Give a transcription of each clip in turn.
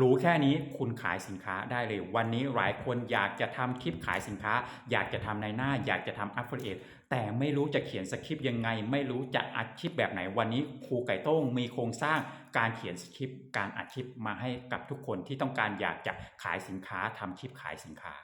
รู้แค่นี้คุณขายสินค้าได้เลย วันนี้หลายคนอยากจะทำคลิปขายสินค้า อยากจะทำในหน้า อยากจะทำอัพเฟรเอทแต่ไม่รู้จะเขียนสคริปต์ยังไง ไม่รู้จะอัดคลิปแบบไหนวันนี้ครูไก่โต้งมีโครงสร้างการเขียนสคริปต์การอัดคลิปมาให้กับทุกคนที่ต้องการอยากจะขายสินค้าทำคลิปขายสินค้า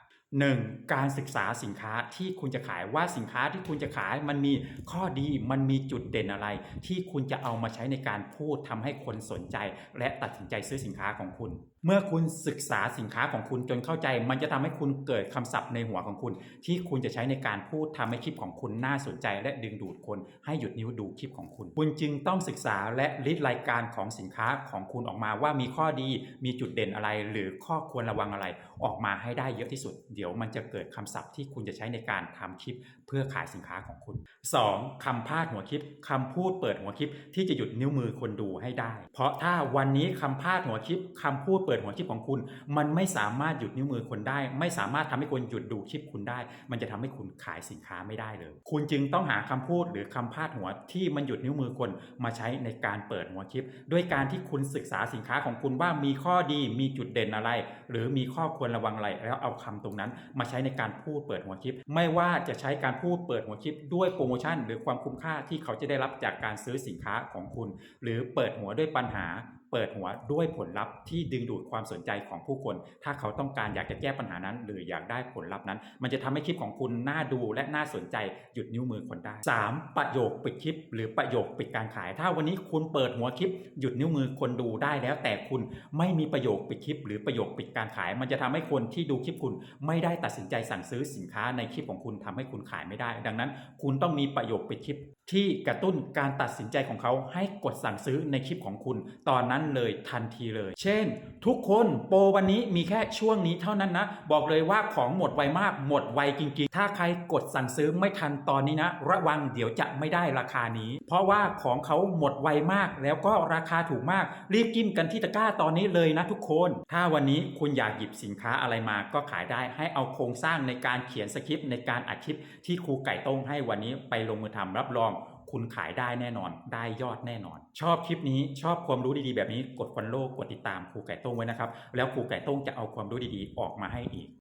1. การศึกษาสินค้าที่คุณจะขายว่าสินค้าที่คุณจะขายมันมีข้อดีมันมีจุดเด่นอะไร ที่คุณจะเอามาใช้ในการพูดทำให้คนสนใจ และตัดสินใจซื้อสินค้าของคุณ เมื่อคุณศึกษาสินค้าของคุณจนเข้าใจ มันจะทำให้คุณเกิดคำศัพท์ในหัวของคุณ ที่คุณจะใช้ในการพูดทำให้คลิปของคุณน่าสนใจ และดึงดูดคน ให้หยุดนิ้วดูคลิปของคุณ คุณจึงต้องศึกษาและลิสต์รายการของสินค้าของคุณออกมาว่ามีข้อดีมีจุดเด่นอะไร หรือข้อควรระวังอะไรออกมาให้ได้เยอะที่สุดเดี๋ยวี๋ยวมันจะเกิดคำศัพท์ที่คุณจะใช้ในการทำคลิป เพื่อขายสินค้าของคุณ 2. คำพาดหัวคลิปคำพูดเปิดหัวคลิป ที่จะหยุดนิ้วมือคนดูให้ได้ เพราะถ้าวันนี้คำพาดหัวคลิปคำพูดเปิดหัวคลิปของคุณ มันไม่สามารถหยุดนิ้วมือคนได้ ไม่สามารถทำให้คนหยุดดูคลิปคุณได้ มันจะทำให้คุณขายสินค้าไม่ได้เลย คุณจึงต้องหาคำพูดหรือคำพาดหัวที่มันหยุดนิ้วมือคนมาใช้ในการเปิดหัวคลิป ด้วยการที่คุณศึกษาสินค้าของคุณว่ามีข้อดีมีจุดเด่นอะไร หรือมีข้อควรระวังอะไรแล้วเอาคำตรงนั้นมาใช้ในการพูดเปิดหัวคลิป ไม่ว่าจะใช้การพูดเปิดหัวคลิป ด้วยโปรโมชั่น หรือความคุ้มค่าที่เขาจะได้รับจากการซื้อสินค้าของคุณ หรือเปิดหัวด้วยปัญหา เปิดหัวด้วยผลลัพธ์ที่ดึงดูดความสนใจของผู้คน ถ้าเขาต้องการอยากจะแก้ปัญหานั้น หรืออยากได้ผลลัพธ์นั้น มันจะทำให้คลิปของคุณน่าดูและน่าสนใจหยุดนิ้วมือคนได้ 3. ประโยคปิดคลิป หรือประโยคปิดการขาย ถ้าวันนี้คุณเปิดหัวคลิป หยุดนิ้วมือคนดูได้แล้ว แต่คุณไม่มีประโยคปิดคลิป หรือประโยคปิดการขาย มันจะทำให้คนที่ดูคลิปคุณไม่ได้ตัดสินใจสั่งซื้อสินค้าในคลิปของคุณทำให้คุณขายไม่ได้ ดังนั้น คุณต้องมีประโยคปิดคลิป ที่กระตุ้นการตัดสินใจของเขาให้กดสั่งซื้อในคลิปของคุณ ตอนนั้นเลยทันทีเลย เช่น ทุกคนโปรวันนี้มีแค่ช่วงนี้เท่านั้นนะ บอกเลยว่าของหมดไวมากหมดไวจริงๆ ถ้าใครกดสั่งซื้อไม่ทันตอนนี้นะ ระวังเดี๋ยวจะไม่ได้ราคานี้ เพราะว่าของเขาหมดไวมาก แล้วก็ราคาถูกมาก รีบจิ้มกันที่ตะกร้าตอนนี้เลยนะทุกคน ถ้าวันนี้คุณอยากหยิบสินค้าอะไรมาก็ขายได้ให้เอาโครงสร้างในการเขียนสคริปต์ในการอัดคลิปที่ครูไก่ต้งให้วันนี้ไปลงมือทำรับรอง คุณขายได้แน่นอน ได้ยอดแน่นอน ชอบคลิปนี้ชอบความรู้ดีๆ แบบนี้กดฟอลโล่กดติดตามครูไก่ต้งไว้นะครับ แล้วครูไก่ต้งจะเอาความรู้ดีๆ ออกมาให้อีก